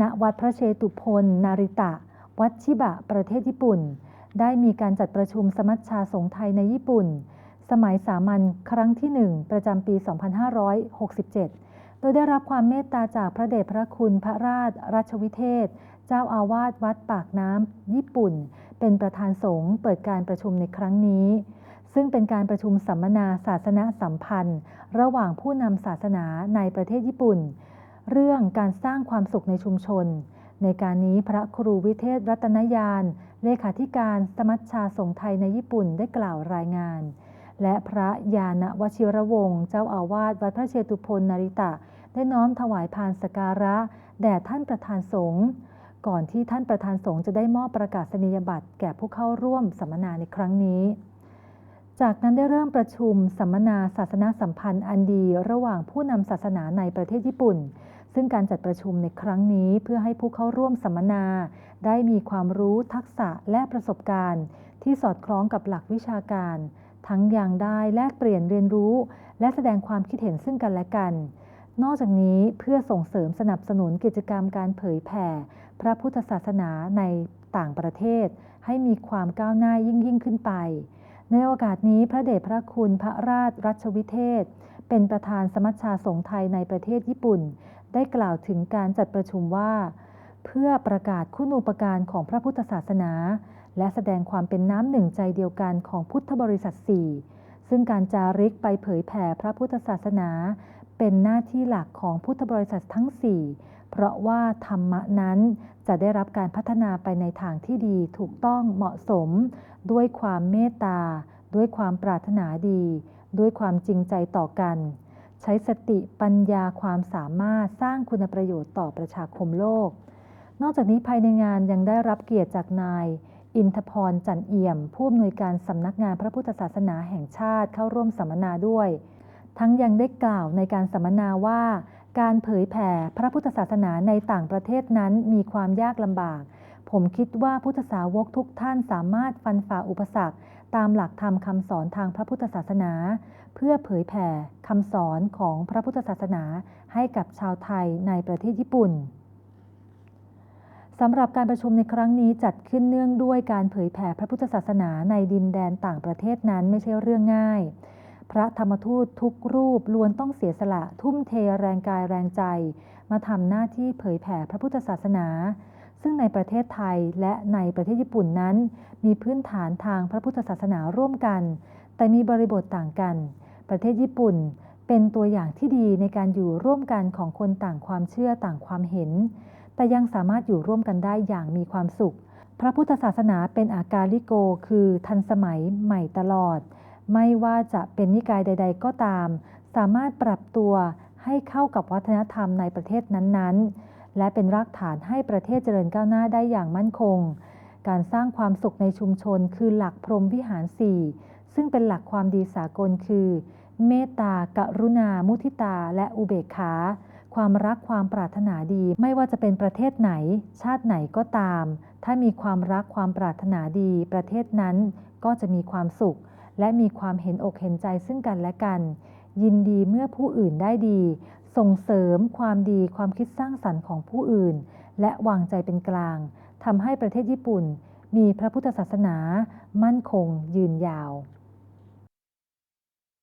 ณวัดพระเชตุพนนาริตะ วัดชิบะ ประเทศญี่ปุ่น ได้มีการจัดประชุมสมัชชาสงฆ์ไทยในญี่ปุ่น สมัยสามัญครั้งที่หนึ่งประจำปี 2567 โดยได้รับความเมตตาจากพระเดชพระคุณพระราชรัชวิเทศ เจ้าอาวาสวัดปากน้ำญี่ปุ่น เป็นประธานสงฆ์เปิดการประชุมในครั้งนี้ซึ่งเป็นการประชุมสัมมนาศาสนาสัมพันธ์ ระหว่างผู้นำศาสนาในประเทศญี่ปุ่น เรื่องการสร้างความสุขในชุมชน ในการนี้พระครูวิเทศรัตนยาน เลขาธิการสมัชชาสงฆ์ไทยในญี่ปุ่นได้กล่าวรายงาน และพระยานวชิรวงศ์เจ้าอาวาสวัดพระเชตุพนนาริตะ ได้น้อมถวายพานสการะ แด่ท่านประธานสงฆ์ก่อนที่ท่านประธานสงฆ์จะได้มอบประกาศนียบัตรแก่ผู้เข้าร่วมสัมมนาในครั้งนี้ จากนั้นได้เริ่มประชุมสัมมนาศาสนาสัมพันธ์อันดี ระหว่างผู้นำศาสนาในประเทศญี่ปุ่น ซึ่งการจัดประชุมในครั้งนี้เพื่อให้ผู้เข้าร่วมสัมมนา ได้มีความรู้ทักษะและประสบการณ์ ที่สอดคล้องกับหลักวิชาการ ทั้งยังได้แลกเปลี่ยนเรียนรู้ และแสดงความคิดเห็นซึ่งกันและกัน นอกจากนี้เพื่อส่งเสริมสนับสนุนกิจกรรมการเผยแผ่ พระพุทธศาสนาในต่างประเทศ ให้มีความก้าวหน้ายิ่งยิ่งขึ้นไป ในโอกาสนี้พระเดชพระคุณพระราชรัชวิเทศ เป็นประธานสมัชชาสงฆ์ไทยในประเทศญี่ปุ่น ได้กล่าวถึงการจัดประชุมว่า เพื่อประกาศคุณูปการของพระพุทธศาสนา และแสดงความเป็นน้ำหนึ่งใจเดียวกันของพุทธบริษัทสี่ซึ่งการจาริกไปเผยแผ่พระพุทธศาสนา เป็นหน้าที่หลักของพุทธบริษัททั้งสี่เพราะว่าธรรมะนั้นจะได้รับการพัฒนาไปในทางที่ดีถูกต้องเหมาะสม ด้วยความเมตตา ด้วยความปรารถนาดี ด้วยความจริงใจต่อกัน ใช้สติปัญญาความสามารถสร้างคุณประโยชน์ต่อประชาคมโลก นอกจากนี้ภายในงานยังได้รับเกียรติจากนาย อินทพรจันเอี่ยม ผู้อำนวยการสำนักงานพระพุทธศาสนาแห่งชาติเข้าร่วมสัมมนาด้วย ทั้งยังได้กล่าวในการสัมมนาว่า การเผยแผ่พระพุทธศาสนาในต่างประเทศนั้นมีความยากลำบาก ผมคิดว่าพุทธสาวกทุกท่านสามารถฟันฝ่าอุปสรรค ตามหลักธรรมคำสอนทางพระพุทธศาสนา เพื่อเผยแผ่คำสอนของพระพุทธศาสนาให้กับชาวไทยในประเทศญี่ปุ่นสำหรับการประชุมในครั้งนี้จัดขึ้นเนื่องด้วยการเผยแผ่พระพุทธศาสนาในดินแดนต่างประเทศนั้นไม่ใช่เรื่องง่าย พระธรรมทูตทุกรูปล้วนต้องเสียสละทุ่มเทแรงกายแรงใจ มาทำหน้าที่เผยแผ่พระพุทธศาสนา ซึ่งในประเทศไทยและในประเทศญี่ปุ่นนั้น มีพื้นฐานทางพระพุทธศาสนาร่วมกัน แต่มีบริบทต่างกัน ประเทศญี่ปุ่นเป็นตัวอย่างที่ดีในการอยู่ร่วมกันของคนต่างความเชื่อต่างความเห็น แต่ยังสามารถอยู่ร่วมกันได้อย่างมีความสุข พระพุทธศาสนาเป็นอาการลิโก คือทันสมัยใหม่ตลอด ไม่ว่าจะเป็นนิกายใด ๆ ก็ตาม สามารถปรับตัวให้เข้ากับวัฒนธรรมในประเทศนั้นๆ และเป็นรากฐานให้ประเทศเจริญก้าวหน้าได้อย่างมั่นคง การสร้างความสุขในชุมชนคือหลักพรหมวิหารสี่ซึ่งเป็นหลักความดีสากลคือ เมตตากรุณา มุทิตา และอุเบกขา ความรักความปรารถนาดี ไม่ว่าจะเป็นประเทศไหน ชาติไหนก็ตาม ถ้ามีความรักความปรารถนาดี ประเทศนั้นก็จะมีความสุข และมีความเห็นอกเห็นใจซึ่งกันและกัน ยินดีเมื่อผู้อื่นได้ดี ส่งเสริมความดีความคิดสร้างสรรค์ของผู้อื่น และวางใจเป็นกลางทำให้ประเทศญี่ปุ่น มีพระพุทธศาสนา มั่นคงยืนยาว